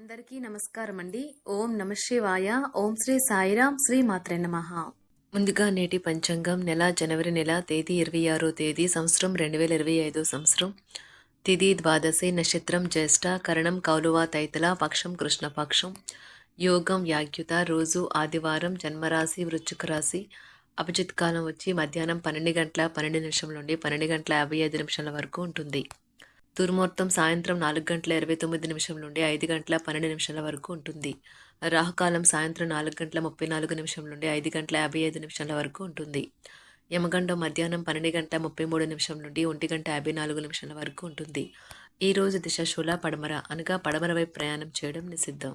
అందరికీ నమస్కారం అండి ఓం నమ శివాయ. ఓం శ్రీ సాయిరాం. శ్రీ మాత్రే నమః. ముందుగా నేటి పంచాంగం నెల జనవరి నెల తేదీ ఇరవై ఆరో తేదీ సంవత్సరం రెండు వేల ఇరవై ఐదో సంవత్సరం. తిథి ద్వాదశి నక్షత్రం జ్యేష్ఠ కరణం కౌలువ తైతల పక్షం కృష్ణపక్షం యోగం యాగ్యుత రోజు ఆదివారం జన్మరాశి వృశ్చిక రాశి. అభిజిత్ కాలం వచ్చి మధ్యాహ్నం పన్నెండు గంటల పన్నెండు నిమిషం నుండి పన్నెండు గంటల యాభై ఐదు నిమిషాల వరకు ఉంటుంది. దుర్ముహూర్తం సాయంత్రం నాలుగు గంటల ఇరవై తొమ్మిది నిమిషం నుండి ఐదు గంటల పన్నెండు నిమిషాల వరకు ఉంటుంది. రాహుకాలం సాయంత్రం నాలుగు గంటల ముప్పై నాలుగు నిమిషం నుండి ఐదు గంటల యాభై ఐదు నిమిషాల వరకు ఉంటుంది. యమగండం మధ్యాహ్నం పన్నెండు గంటల ముప్పై మూడు నిమిషం నుండి ఒంటి గంట యాభై నాలుగు నిమిషాల వరకు ఉంటుంది. ఈ రోజు దిశ శూల పడమర అనగా పడమర వైపు ప్రయాణం చేయడం నిషిద్ధం.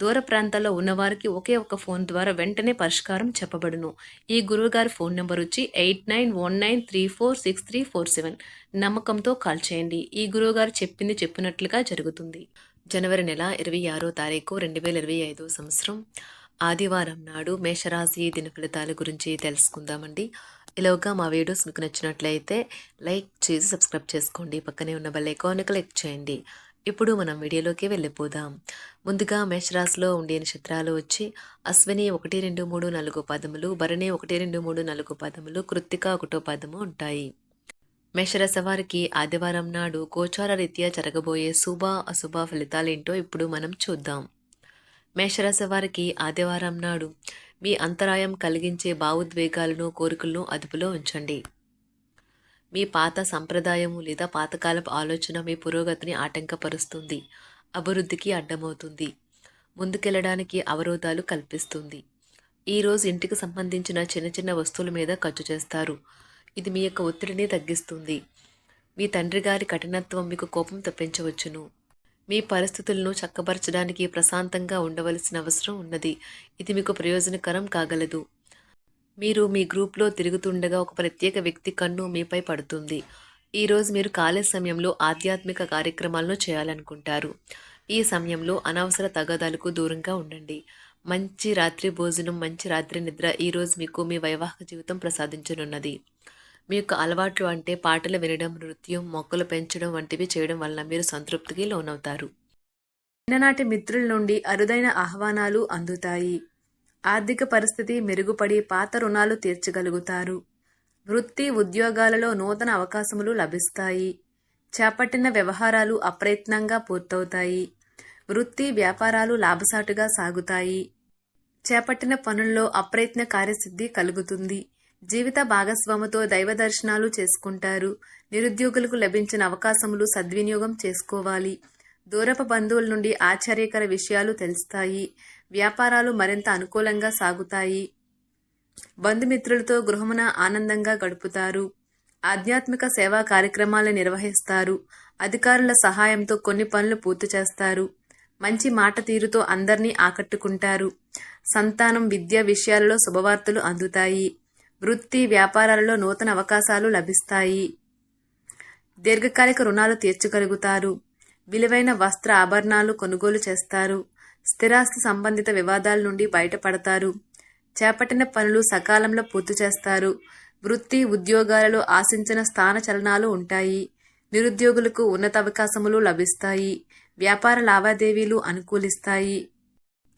దూర ప్రాంతాల్లో ఉన్నవారికి ఒకే ఒక ఫోన్ ద్వారా వెంటనే పరిష్కారం చెప్పబడును. ఈ గురువుగారి ఫోన్ నెంబర్ వచ్చి eight nine one nine three four six three four seven. నమ్మకంతో కాల్ చేయండి. ఈ గురువుగారు చెప్పింది చెప్పినట్లుగా జరుగుతుంది. జనవరి నెల ఇరవై ఆరో తారీఖు రెండు వేల ఇరవై ఐదో సంవత్సరం. ఆదివారం నాడు మేషరాశి దిన ఫలితాల గురించి తెలుసుకుందామండి. ఇలాగా మా వీడియోస్ మీకు నచ్చినట్లయితే లైక్ చేసి సబ్స్క్రైబ్ చేసుకోండి. పక్కనే ఉన్న బెల్ ఐకాన్ క్లిక్ చేయండి. ఇప్పుడు మనం వీడియోలోకి వెళ్ళిపోదాం. ముందుగా మేషరాశిలో ఉండే నక్షత్రాలు వచ్చి అశ్విని ఒకటి రెండు మూడు నాలుగు పదములు భరణి ఒకటి రెండు మూడు నాలుగు పదములు కృత్తిక ఒకటో పదము ఉంటాయి. మేషరాశి వారికి ఆదివారం నాడు గోచార రీత్యా జరగబోయే శుభ అశుభ ఫలితాలేంటో ఇప్పుడు మనం చూద్దాం. మేషరాశి వారికి ఆదివారం నాడు మీ అంతరాయం కలిగించే భావోద్వేగాలను కోరికలను అదుపులో ఉంచండి. మీ పాత సంప్రదాయము లేదా పాతకాలపు ఆలోచన మీ పురోగతిని ఆటంకపరుస్తుంది అభివృద్ధికి అడ్డమవుతుంది ముందుకెళ్ళడానికి అవరోధాలు కల్పిస్తుంది. ఈరోజు ఇంటికి సంబంధించిన చిన్న చిన్న వస్తువుల మీద ఖర్చు చేస్తారు. ఇది మీ యొక్క ఒత్తిడిని తగ్గిస్తుంది. మీ తండ్రి గారి కఠినత్వం మీకు కోపం తప్పించవచ్చును. మీ పరిస్థితులను చక్కబరచడానికి ప్రశాంతంగా ఉండవలసిన అవసరం ఉన్నది. ఇది మీకు ప్రయోజనకరం కాగలదు. మీరు మీ గ్రూప్లో తిరుగుతుండగా ఒక ప్రత్యేక వ్యక్తి కన్ను మీపై పడుతుంది. ఈరోజు మీరు ఖాళీ సమయంలో ఆధ్యాత్మిక కార్యక్రమాలను చేయాలనుకుంటారు. ఈ సమయంలో అనవసర తగాదాలకు దూరంగా ఉండండి. మంచి రాత్రి భోజనం మంచి రాత్రి నిద్ర ఈరోజు మీకు మీ వైవాహిక జీవితం ప్రసాదించనున్నది. మీ యొక్క అలవాట్లు అంటే పాటలు వినడం నృత్యం మొక్కలు పెంచడం వంటివి చేయడం వలన మీరు సంతృప్తికి లోనవుతారు. చిన్ననాటి మిత్రుల నుండి అరుదైన ఆహ్వానాలు అందుతాయి. ఆర్థిక పరిస్థితి మెరుగుపడి పాత రుణాలు తీర్చగలుగుతారు. వృత్తి ఉద్యోగాలలో నూతన అవకాశములు లభిస్తాయి. చేపట్టిన వ్యవహారాలు అప్రయత్నంగా పూర్తవుతాయి. వృత్తి వ్యాపారాలు లాభసాటుగా సాగుతాయి. చేపట్టిన పనుల్లో అప్రయత్న కార్యసిద్ధి కలుగుతుంది. జీవిత భాగస్వామితో దైవ దర్శనాలు చేసుకుంటారు. నిరుద్యోగులకు లభించిన అవకాశములు సద్వినియోగం చేసుకోవాలి. దూరపు బంధువుల నుండి ఆశ్చర్యకర విషయాలు తెలుస్తాయి. వ్యాపారాలు మరింత అనుకూలంగా సాగుతాయి. బంధుమిత్రులతో గృహమున ఆనందంగా గడుపుతారు. ఆధ్యాత్మిక సేవా కార్యక్రమాలు నిర్వహిస్తారు. అధికారుల సహాయంతో కొన్ని పనులు పూర్తి చేస్తారు. మంచి మాట తీరుతో అందరినీ ఆకట్టుకుంటారు. సంతానం విద్య విషయాలలో శుభవార్తలు అందుతాయి. వృత్తి వ్యాపారాలలో నూతన అవకాశాలు లభిస్తాయి. దీర్ఘకాలిక రుణాలు తీర్చగలుగుతారు. విలువైన వస్త్ర ఆభరణాలు కొనుగోలు చేస్తారు. స్థిరాస్తి సంబంధిత వివాదాల నుండి బయటపడతారు. చేపట్టిన పనులు సకాలంలో పూర్తి చేస్తారు. వృత్తి ఉద్యోగాలలో ఆశించిన స్థాన చలనాలు ఉంటాయి. నిరుద్యోగులకు ఉన్నత అవకాశములు లభిస్తాయి. వ్యాపార లావాదేవీలు అనుకూలిస్తాయి.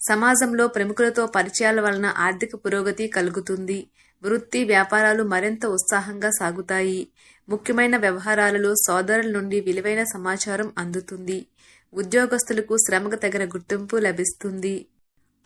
సమాజంలో ప్రముఖులతో పరిచయాల వలన ఆర్థిక పురోగతి కలుగుతుంది. వృత్తి వ్యాపారాలు మరింత ఉత్సాహంగా సాగుతాయి. ముఖ్యమైన వ్యవహారాలలో సోదరుల నుండి విలువైన సమాచారం అందుతుంది. ఉద్యోగస్తులకు శ్రమకు తగిన గుర్తింపు లభిస్తుంది.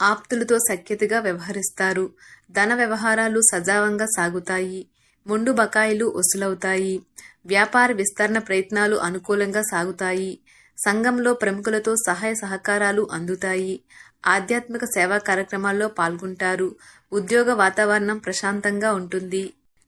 ఆప్తులతో సఖ్యతగా వ్యవహరిస్తారు. ధన వ్యవహారాలు సజావంగా సాగుతాయి. ముండు బకాయిలు వసూలవుతాయి. వ్యాపార విస్తరణ ప్రయత్నాలు అనుకూలంగా సాగుతాయి. సంఘంలో ప్రముఖులతో సహాయ సహకారాలు అందుతాయి. ఆధ్యాత్మిక సేవా కార్యక్రమాల్లో పాల్గొంటారు. ఉద్యోగ వాతావరణం ప్రశాంతంగా ఉంటుంది.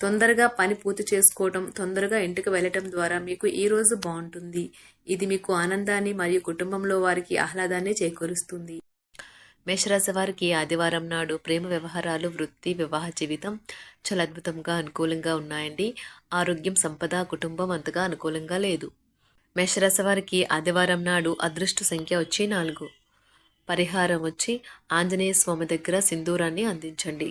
తొందరగా పని పూర్తి చేసుకోవటం తొందరగా ఇంటికి వెళ్ళటం ద్వారా మీకు ఈ రోజు బాగుంటుంది. ఇది మీకు ఆనందాన్ని మరియు కుటుంబంలో వారికి ఆహ్లాదాన్ని చేకూరుస్తుంది. మేషరాశి వారికి ఆదివారం నాడు ప్రేమ వ్యవహారాలు వృత్తి వివాహ జీవితం చాలా అద్భుతంగా అనుకూలంగా ఉన్నాయండి. ఆరోగ్యం సంపద కుటుంబం అంతగా అనుకూలంగా లేదు. మేషరాశి వారికి ఆదివారం నాడు అదృష్ట సంఖ్య వచ్చి నాలుగు. పరిహారం వచ్చి ఆంజనేయ స్వామి దగ్గర సింధూరాన్ని అందించండి.